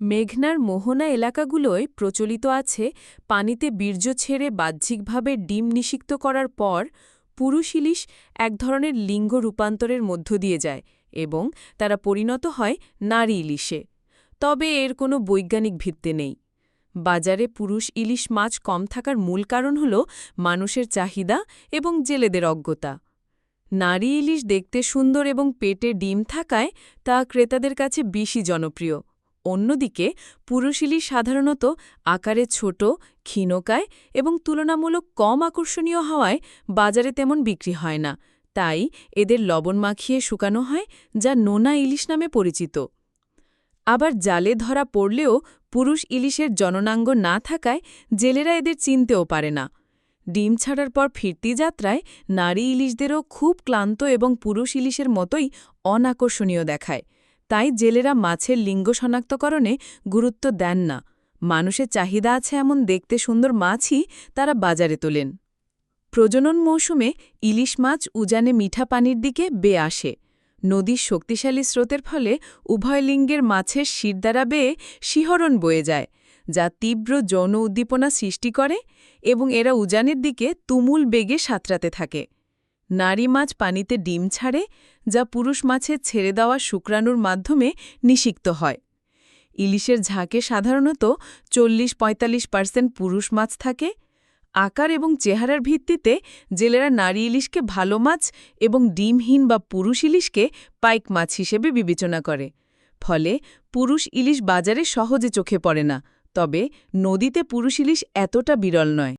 মেঘনার মোহনা এলাকাগুলোয় প্রচলিত আছে পানিতে বীর্য ছেড়ে বাহ্যিকভাবে ডিম নিষিক্ত করার পর পুরুষ ইলিশ এক ধরনের লিঙ্গ রূপান্তরের মধ্য দিয়ে যায় এবং তারা পরিণত হয় নারী ইলিশে। তবে এর কোনো বৈজ্ঞানিক ভিত্তি নেই। বাজারে পুরুষ ইলিশ মাছ কম থাকার মূল কারণ হল মানুষের চাহিদা এবং জেলেদের অজ্ঞতা। নারী ইলিশ দেখতে সুন্দর এবং পেটে ডিম থাকায় তা ক্রেতাদের কাছে বেশি জনপ্রিয়। অন্যদিকে পুরুষ ইলিশ সাধারণত আকারে ছোট, ক্ষীণকায় এবং তুলনামূলক কম আকর্ষণীয় হওয়ায় বাজারে তেমন বিক্রি হয় না। তাই এদের লবণ মাখিয়ে শুকানো হয়, যা নোনা ইলিশ নামে পরিচিত। আবার জালে ধরা পড়লেও পুরুষ ইলিশের জননাঙ্গ না থাকায় জেলেরা এদের চিনতেও পারে না। ডিম ছাড়ার পর ফিরতি যাত্রায় নারী ইলিশদেরও খুব ক্লান্ত এবং পুরুষ ইলিশের মতোই অনাকর্ষণীয় দেখায়। তাই জেলেরা মাছের লিঙ্গ শনাক্তকরণে গুরুত্ব দেন না। মানুষের চাহিদা আছে এমন দেখতে সুন্দর মাছই তারা বাজারে তোলেন। প্রজনন মৌসুমে ইলিশ মাছ উজানে মিঠা পানির দিকে বেয়ে আসে। নদীর শক্তিশালী স্রোতের ফলে উভয় লিঙ্গের মাছের শিরদ্বারা বেয়ে শিহরণ বয়ে যায়, যা তীব্র যৌন উদ্দীপনা সৃষ্টি করে এবং এরা উজানের দিকে তুমুল বেগে সাঁতরাতে থাকে। নারী মাছ পানিতে ডিম ছাড়ে, যা পুরুষ মাছের ছেড়ে দেওয়া শুক্রাণুর মাধ্যমে নিষিক্ত হয়। ইলিশের ঝাঁকে সাধারণত চল্লিশ পঁয়তাল্লিশ পার্সেন্ট পুরুষ মাছ থাকে। আকার এবং চেহারার ভিত্তিতে জেলেরা নারী ইলিশকে ভালো মাছ এবং ডিমহীন বা পুরুষ ইলিশকে পাইক মাছ হিসেবে বিবেচনা করে। ফলে পুরুষ ইলিশ বাজারে সহজে চোখে পড়ে না, তবে নদীতে পুরুষ ইলিশ এতটা বিরল নয়।